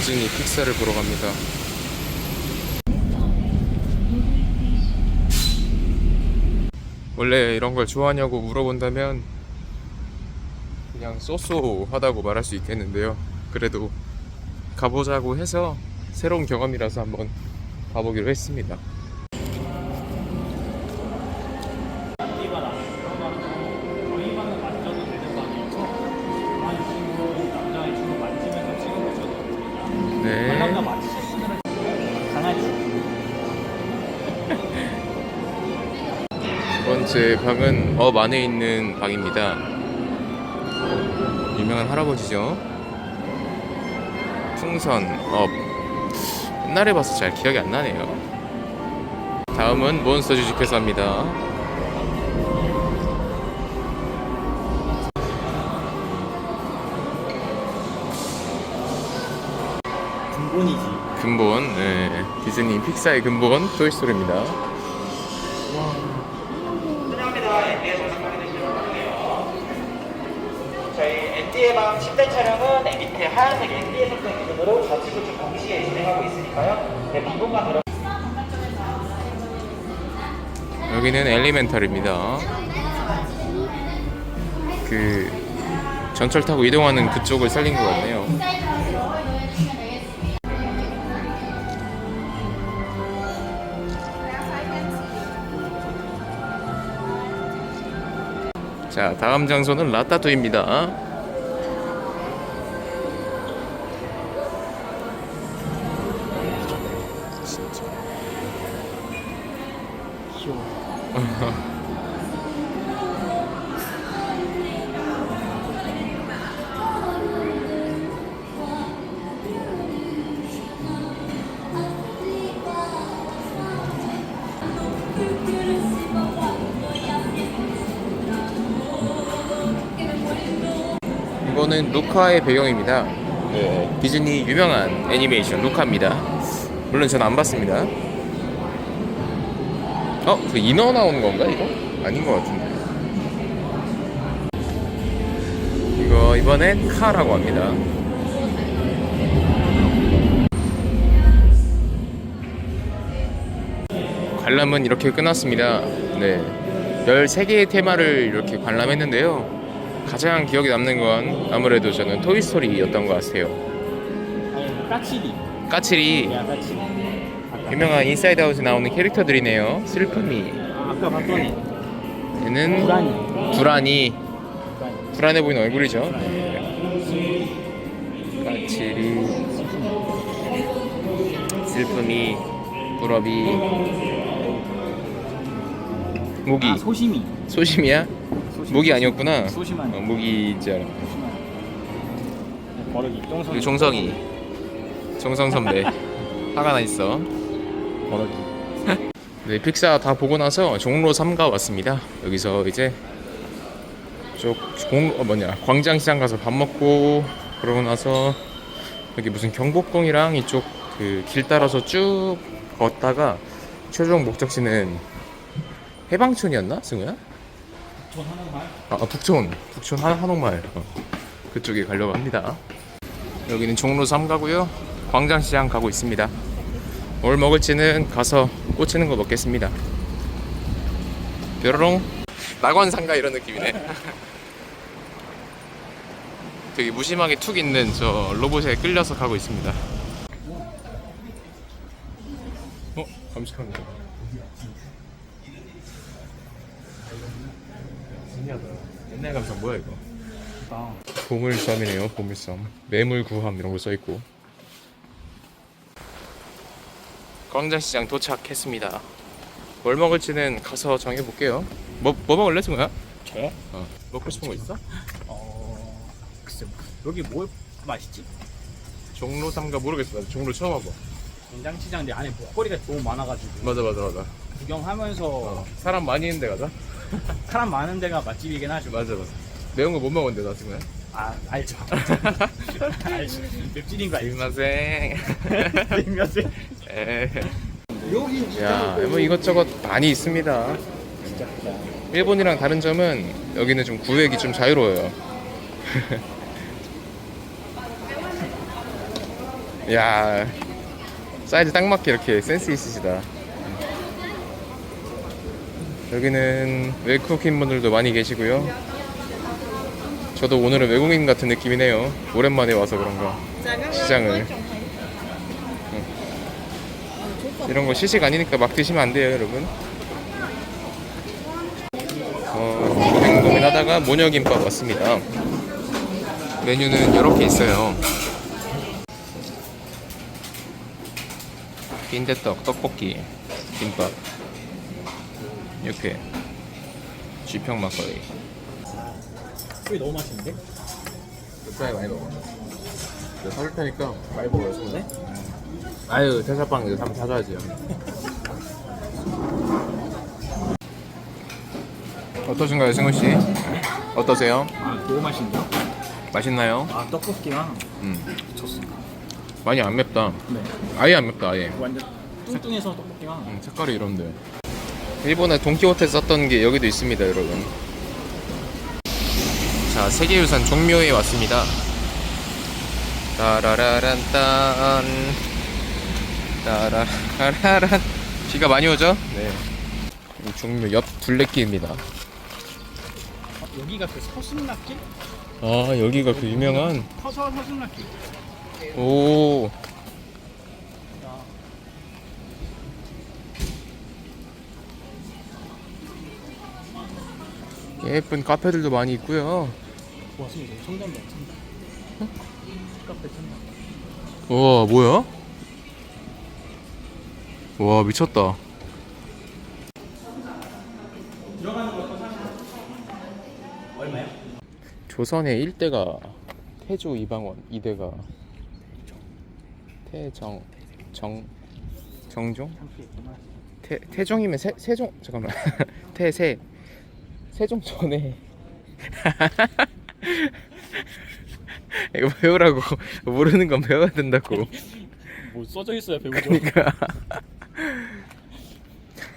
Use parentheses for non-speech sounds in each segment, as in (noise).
디즈니 픽사를 보러 갑니다. 원래 이런 걸 좋아하냐고 물어본다면 그냥 쏘쏘하다고 말할 수 있겠는데요. 그래도 가보자고 해서 새로운 경험이라서 한번 가보기로 했습니다. 두 번째 방은 업 안에 있는 방입니다. 유명한 할아버지죠. 풍선 업. 옛날에 봐서 잘 기억이 안 나네요. 다음은 몬스터 주식회사입니다. 근본이지. 근본, 네. 디즈니 픽사의 근본 토이스토리입니다. ND에 도착하게 되시면 환영해요. ND의 방 10대 촬영은 밑에 하얀색 ND의 색깔 기준으로 좌측 우측 동시에 진행하고 있으니까요. 네, 빈공간 들어. 여기는 엘리멘탈입니다. 그 전철 타고 이동하는 그쪽을 살린 것 같네요. 자, 다음 장소는 라따뚜입니다. 이거는 루카의 배경입니다. 네, 디즈니 유명한 애니메이션 루카입니다. 물론 저는 안 봤습니다. 어? 그 인어 나오는 건가 이거? 아닌 것 같은데. 이거 이번엔 카라고 합니다. 관람은 이렇게 끝났습니다. 네. 13개의 테마를 이렇게 관람했는데요. 가장 기억에 남는 건 아무래도 저는 토이스토리였던 것 같아요. 아니. 까칠이 야, 까치리. 유명한 인사이드 아웃에 나오는 캐릭터들이네요. 슬픔이 아, 아까 봤더니 얘는 불안이. 불안이. 불안해 보이는 얼굴이죠. 까칠이 슬픔이 부러비 무기 아, 소심이. 소심이야? 무기 아니었구나. 소심한. 어, 무기인 줄 알아. 버럭이. 그리고 종성이 종성 선배 (laughs) 화가 나 있어. 버럭이. 네, 픽사 다 보고 나서 종로 3가 왔습니다. 여기서 이제 쪽 공, 어, 뭐냐 광장시장 가서 밥 먹고 그러고 나서 여기 무슨 경복궁이랑 이쪽 그 길 따라서 쭉 걷다가 최종 목적지는 해방촌이었나 승우야? 저 하나만. 아, 아, 북촌 북촌 한, 한옥마을 어, 그쪽에 가려고 합니다. 여기는 종로 3 가고요. 광장시장 가고 있습니다. 뭘 먹을지는 가서 꽂히는 거 먹겠습니다. 뾰로롱 낙원상가 이런 느낌이네. (laughs) 되게 무심하게 툭 있는 저 로봇에 끌려서 가고 있습니다. 어? 신기하다. 옛날 감성 뭐야 이거? 아, 보물섬이네요. 보물섬. 매물 구함 이런 거 써 있고. 광장시장 도착했습니다. 뭘 먹을지는 가서 정해 볼게요. 뭐, 뭐 먹을래, 승우야? 저요? 어. 먹고 싶은 거 있어? 어, 글쎄, 여기 뭐 맛있지? 종로 삼가 모르겠어. 나 종로 처음 와봐. 된장찌개인데 안에 먹거리가 너무 많아가지고 맞아, 맞아, 맞아. 구경하면서 어. 사람 많이 있는 데 가자. 사람 많은 데가 맛집이긴 하죠. 맞아, 맞아. 매운 거 못 먹었는데 나 승우야. 아 알죠. (laughs) 알죠. 맵찔인 거 알죠. 입맛생. 맵면서 에. 야, 뭐 이것저것 많이 있습니다. 진짜 크다. 일본이랑 다른 점은 여기는 좀 구획이 좀 자유로워요. (laughs) 야 사이즈 딱 맞게 이렇게 센스 있으시다. 여기는 외국인 분들도 많이 계시고요. 저도 오늘은 외국인 같은 느낌이네요. 오랜만에 와서 그런가. 시장을. 이런 거 시식 아니니까 막 드시면 안 돼요, 여러분. 어, 고민 고민하다가 모녀김밥 왔습니다. 메뉴는 이렇게 있어요. 빈대떡, 떡볶이, 김밥, 이렇게 쥐평 막걸리. 술 너무 맛있는데? 쌀 많이 먹어. 내가 사줄 테니까 많이 먹어요, 소네 네? 아유, 대사빵 이거 한번 사줘야지. 어떠신가요, 승우 씨? 어떠세요? 아 너무 맛있는데요? 맛있나요? 아 떡볶이랑 음, 미쳤어 많이 안 맵다. 네 아예 안 맵다, 아예. 완전 뚱뚱해서 떡볶이랑 음, 색깔이 이런데. 일본에 돈키호테 썼던 게 여기도 있습니다, 여러분. 자, 세계유산 종묘에 왔습니다. 따라라란 딴. 따라라란. 비가 많이 오죠? 네. 이 종묘 옆 둘레길입니다. 아, 여기가 그 서순락길? 아, 여기가 그 유명한. 서서 서순락길 오. 예쁜 카페들도 많이 있고요. 와 지금 이거 청담동 청담 카페 청담 우와 뭐야? 와 미쳤다? 조선의 1대가 태조 이방원 2대가 태정 정 정종? 태 태종이면 세 세종 잠깐만 (laughs) 태세 세종 전에. (laughs) 이거 배우라고 모르는 건 배워야 된다고. 뭐 써져 있어야 배우죠. 그러니까. (laughs)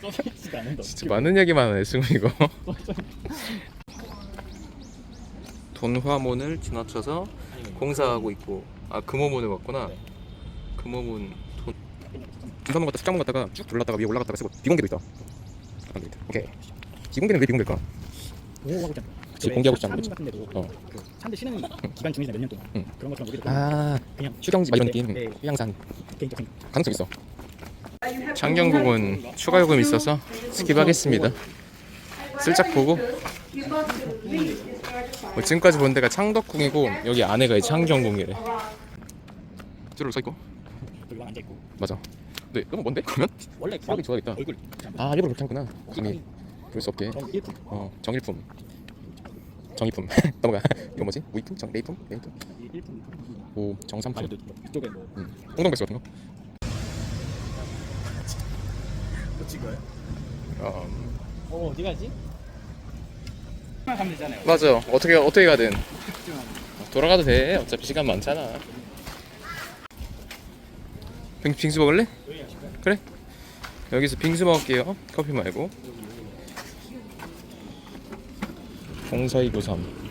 써져 있지가 않은데 진짜 많은 얘기만 하네 승우 이거. (laughs) 돈화문을 지나쳐서 공사하고 있고. 아 금호문을 갔구나. 네. 금호문 돈. 중산문 갔다 식장문 갔다가 쭉 올랐다가 위에 올라갔다가 쓰고 비공개도 있다. 안 되겠다. 오케이. 비공개는 왜 비공개일까 공호하고 있잖아. 그치, 공개하고 있잖아, 산 그치. 같은 데도 어. 그 산대 쉬는 기간 중이나 몇년 동안 응. 그런 것처럼 여기도 아 그냥 휴경지 막 이런 네, 느낌? 네. 휴양산. 개인적 생각. 가능성 있어. 창경국은 추가 요금이 있어서 스킵하겠습니다. 슬쩍 보고. 뭐 지금까지 본 데가 창덕궁이고 여기 안에가 이제 창경궁이래. 줄 써있고. 여기만 앉아 있고. 맞아. 네 그럼 뭔데? 그러면? 원래 여기 좋아하겠다. 얼굴 아 일부러 그렇게 한구나. 이미 볼 수 없게. 정 1품. 어 정일품. 정의품. (laughs) 넘어가. 이거 뭐지? 우이품? 정 레이품? 레이품? 1품. 오 정삼품. 아니 이쪽에 뭐. 음. 홍동백수 같은 거? 붙인 거예요? 어, 어 어디 가지? 하나 가면 되잖아요 맞아. 어떻게 어떻게 가든. 돌아가도 돼. 어차피 시간 많잖아. 빙, 빙수 먹을래? 그래. 여기서 빙수 먹을게요. 커피 말고 04293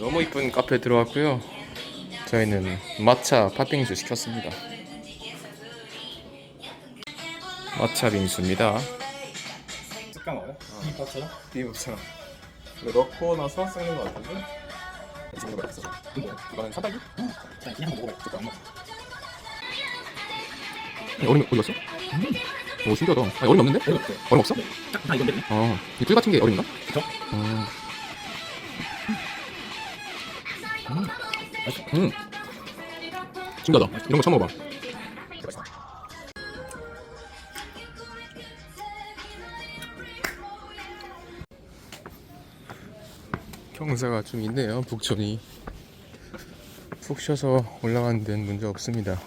너무 이쁜 카페 들어왔고요. 저희는 마차 팥빙수 시켰습니다. 마차 빙수입니다. 습관 먹어요? 비법처럼? 비빔밥처럼. 이거 넣고 나서 쓰는 거 같은데? 지금 이거 있어. 이거 이거는 사다리? 그냥 그냥 먹어봐요. 그거 안 먹어. 어디 갔어? 오 신기하다 아니 얼음 없는데? 얼음 없어요. 얼음 없어? 딱다 이건데 그냥? 어, 이풀 같은 게 얼음인가? 그쵸? 어. 음 맛있어 음. 신기하다. 이런 거 처음 먹어봐. 맛있어 경사가 좀 있네요, 북촌이. 푹 쉬어서 올라가는 데는 문제 없습니다.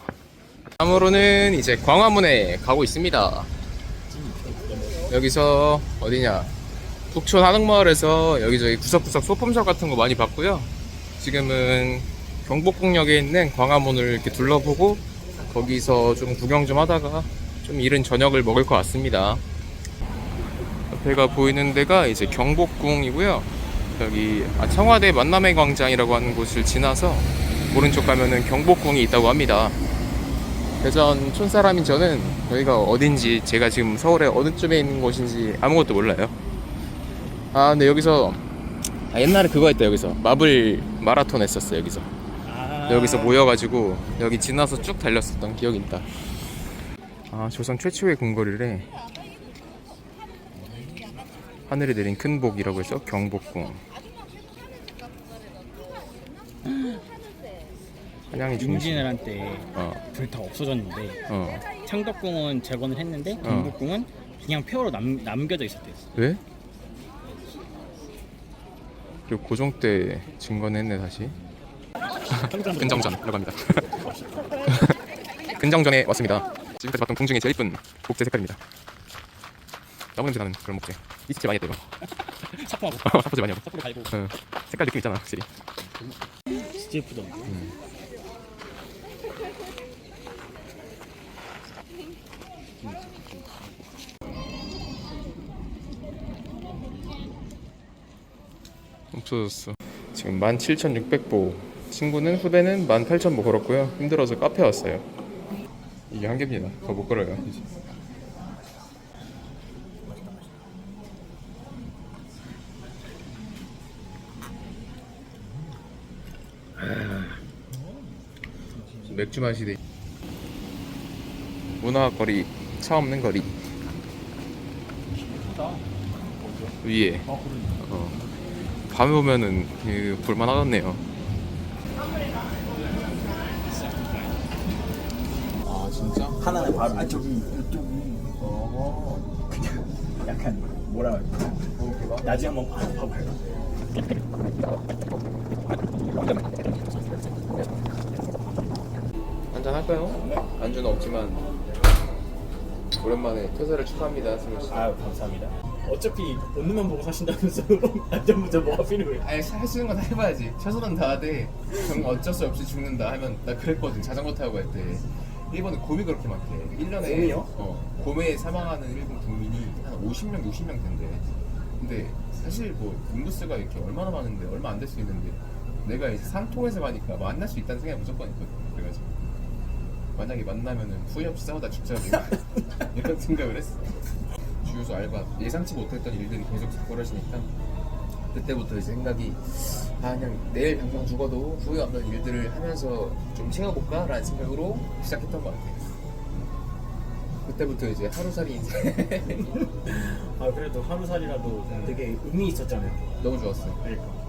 다음으로는 이제 광화문에 가고 있습니다. 여기서 어디냐? 북촌 한옥마을에서 여기저기 구석구석 소품샵 같은 거 많이 봤고요. 지금은 경복궁역에 있는 광화문을 이렇게 둘러보고 거기서 좀 구경 좀 하다가 좀 이른 저녁을 먹을 것 같습니다. 옆에가 보이는 데가 이제 경복궁이고요. 여기 아, 청와대 만남의 광장이라고 하는 곳을 지나서 오른쪽 가면은 경복궁이 있다고 합니다. 대전 촌사람인 저는 여기가 어딘지 제가 지금 서울에 어느 쪽에 있는 곳인지 아무것도 몰라요. 아 근데 여기서 아, 옛날에 그거 했다 여기서 마블 마라톤 했었어 여기서 아, 여기서 모여가지고 여기 지나서 쭉 달렸었던 기억이 있다. 아 조선 최초의 궁궐이래. 하늘에 내린 큰 복이라고 해서 경복궁. 한양이 중심. 임진왜란 때 어, 불다 없어졌는데 어. 창덕궁은 재건을 했는데 어. 경복궁은 그냥 폐허로 남, 남겨져 있었대요. 왜? 그리고 고종 때 증건했네 다시. (laughs) 근정전이라고 합니다. (laughs) 근정전에 왔습니다. 지금까지 봤던 궁 중에 제일 이쁜 목재 색깔입니다. 나무 냄새 나는 그런 목재. 이스체 많이 했대요. (laughs) 사포하고 사포질 많이 하고. 사포를 갈고 어, 색깔 느낌 있잖아 확실히. 진짜 예쁘다. 없어졌어. 지금 17,600보. 친구는 후배는 18,000보 걸었고요. 힘들어서 카페 왔어요. 이게 한계입니다. 더 못 걸어요. 이제. 맥주 마시대. 문화 거리, 차 없는 거리. 위에. 아. 어. 밤에 오면은 그 볼만하겠네요. 아 진짜? 하나는 바로 아 저기 이쪽이 어 그냥 약간 뭐라 할까 나중에 한번 봐- 봐봐요 한잔 할까요? 안주는 없지만 오랜만에 퇴사를 축하합니다, 승우 씨. 아유 감사합니다 어차피 옷만 보고 사신다면서 (laughs) 안전부터 뭐가 필요해 아니 할수 있는 건 다 해봐야지. 최선은 다하되 정말 어쩔 수 없이 죽는다 하면 나 그랬거든. 자전거 타고 할 때. 일본은 곰이 그렇게 많대. 1년에 곰이요? 어, 곰에 사망하는 일본 국민이 한 50명, 60명 된대. 근데 사실 뭐 인구수가 이렇게 얼마나 많은데 얼마 안 될 수 있는데 내가 이제 상통에서 가니까 만날 수 있다는 생각이 무조건 있거든. 그래가지고 만약에 만나면은 후회 없이 싸우다 죽자고 (laughs) 이런 생각을 했어. 주유소 알바 예상치 못했던 일들이 계속 벌어지니까 그때부터 이제 생각이 아 그냥 내일 당장 죽어도 후회 없는 일들을 하면서 좀 채워볼까? 라는 생각으로 시작했던 것 같아요. 그때부터 이제 하루살이 인생 (laughs) 아 그래도 하루살이라도 되게 의미 있었잖아요. 너무 좋았어요. 그러니까.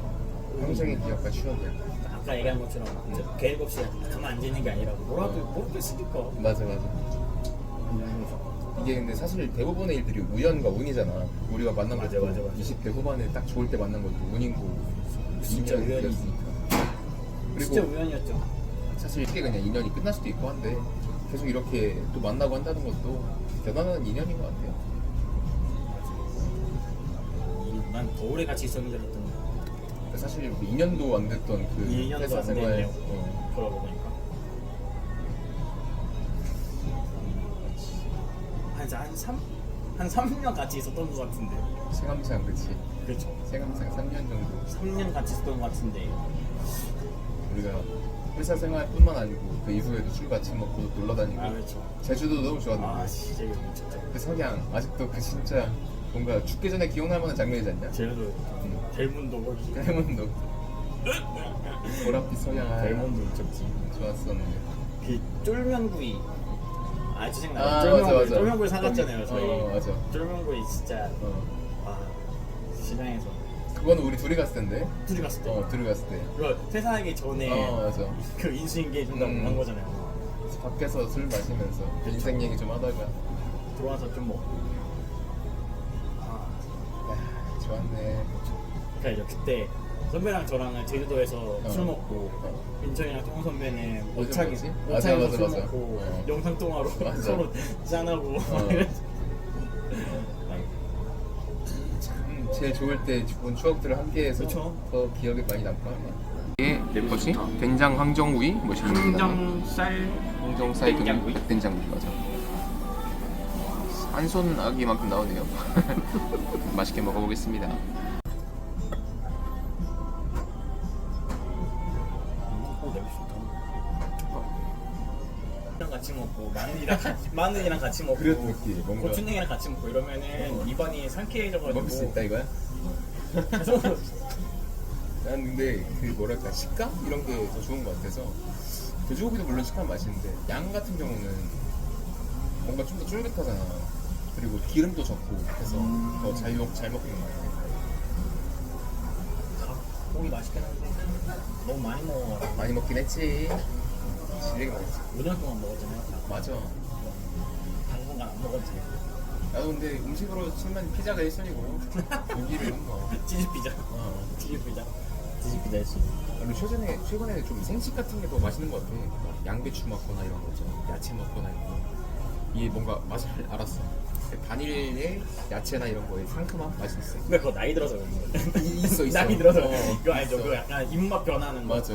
평생의 기억과 추억을 아까 얘기한 것처럼 이제 계획 없이 가만 앉아 있는 게 아니라 뭐라도 뭐라도 했으니까 맞아 맞아 이게 근데 사실 대부분의 일들이 우연과 운이잖아. 우리가 만난 맞아, 것도 맞아, 맞아. 20대 후반에 딱 좋을 때 만난 것도 운이고 진짜 인연이었으니까. 그리고 진짜 우연이었죠. 사실 이게 그냥 인연이 끝날 수도 있고 한데 계속 이렇게 또 만나고 한다는 것도 대단한 인연인 것 같아요. 난 더 오래 같이 있었는 줄 알았더니 사실 2년도 안 됐던 그 2년도 회사 안 생활. 됐네요. 어, 돌아보니까 한, 한 3? 한 3년 같이 있었던 것 같은데. 생암상 그치? 그렇죠. 생암상 3년 정도. 3년 같이 있었던 것 같은데. 우리가 회사 생활뿐만 아니고 그 이후에도 술 같이 먹고 놀러 다니고. 아 그렇죠. 제주도 너무 좋았는데. 아 진짜 이거 미쳤죠. 그 석양 아직도 그 진짜 뭔가 죽기 전에 기억날 만한 장면이지 않냐? 제주도. 델문도 거기. 닮은도. (laughs) 보랏빛 석양 아, 델문도 미쳤지. 좋았었는데 그 쫄면구이 아주 생각나 아, 쫄면구이 맞아, 맞아. 쫄면구이 사갔잖아요 거기- 저희. 어, 맞아. 쫄면구이 진짜. 어. 아 시장에서. 그거는 우리 둘이 갔을 텐데. 둘이 갔을 때? 어 둘이 갔을 때. 그거 퇴사하기 전에 어 맞아. 그 인수인계 준다고 음. 한 거잖아요. 밖에서 술 마시면서 인생 얘기 좀 하다가. 들어와서 좀 먹고. 아야 좋았네. 그러니까 이제 그때 선배랑 저랑은 제주도에서 어. 술 먹고 어. 민철이랑 똥 선배는 어디 모창에 먹었지? 맞아, 맞아, 술 맞아. 먹고 어. 영상 통화로 맞아. (laughs) 서로 짠하고 어. (laughs) 이래서 참 제일 좋을 때본 추억들을 함께해서 그쵸. 더 기억에 많이 남고 하네 이게 뭐지? 된장 황정구이 뭐지? 항정살 황정사이 된장구이? 된장구이 맞아 한손 아기만큼 나오네요 (laughs) 맛있게 먹어보겠습니다 마늘이랑 같이 먹고 그래도 느끼해, 뭔가. 고추냉이랑 같이 먹고 이러면은 입안이 상쾌해져가지고 먹을 수 있다 이거야? 계속 난 근데 그 뭐랄까 식감 이런 게 더 좋은 것 같아서 돼지고기도 물론 식감 맛있는데 양 같은 경우는 뭔가 좀 더 쫄깃하잖아. 그리고 기름도 적고 해서 음. 더잘 먹, 잘 먹는 것 같아. 고기 맛있긴 한데 너무 많이 먹어가지고 많이 먹긴 했지. 진리게 먹었지. 5년 동안 먹었잖아요 맞아. 안 먹었지 나도 근데 음식으로 치면 피자가 1순위고 고기를 뭐. (laughs) 치즈 피자 어. 치즈 피자 치즈 피자 했어 그리고 최근에 최근에 좀 생식 같은 게 더 맛있는 것 같아. 막 양배추 먹거나 이런 거 있잖아. 야채 먹거나 이런 거. 이게 뭔가 맛을 알았어. 그 단일의 야채나 이런 거에 상큼함 맛이 있어. 근데 그거 나이 들어서 그런 거야 이- 있어, 있어. (laughs) 나이 들어서 어, 그거 아니죠 있어. 그거 약간 입맛 변하는 거 맞아.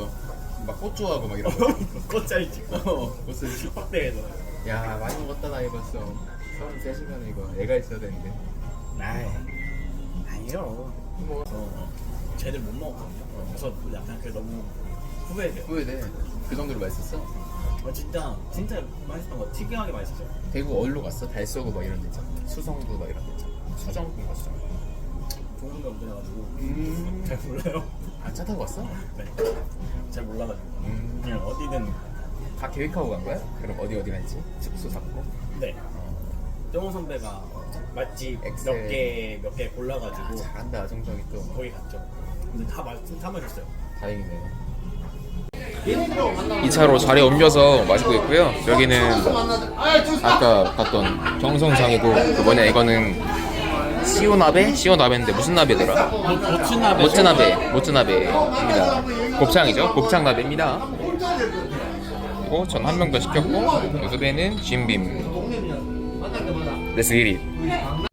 막 꽃좋아하고 막 이런 (laughs) 거. 꽃자리 찍고 어, 옷을 확대해서 야 많이 먹었다 나이 벌써. 서른 세 시간에 이거 애가 있어야 되는데. 아이 아니요 뭐 어, 쟤들 못 먹었거든요 그래서 약간 그 너무 후회돼요 후회돼. 그 정도로 맛있었어? 어, 진짜 진짜 맛있었던 거 특이하게 맛있었어요 대구 어디로 갔어? 달서구 막 이런 데 있잖아. 수성구 막 이런 데 있잖아. 수정구인가 수정. 좋은 데 없어가지고 음. 잘 몰라요 아 차 타고 왔어? 네. 잘 몰라가지고 음. 그냥 어디든 다 계획하고 간 거야? 그럼 어디 어디 갔지? 숙소 잡고? 네 정호 선배가 맛집 엑셀. 몇 개 몇개 골라가지고 아, 잘한다. 정정이 또. 거기 갔죠. 근데 다 맛, 다 맛있어요. 다행이네 2차로 자리 옮겨서 마시고 있고요. 여기는 아까 갔던 경성장이고 그 뭐냐 이거는 시오나베? 시오나베인데 무슨 나베더라? 고추나베. 모츠나베 모츠나베입니다. 곱창이죠? 곱창나베입니다. 그리고 전한명더 시켰고 후배는 진빔 the series.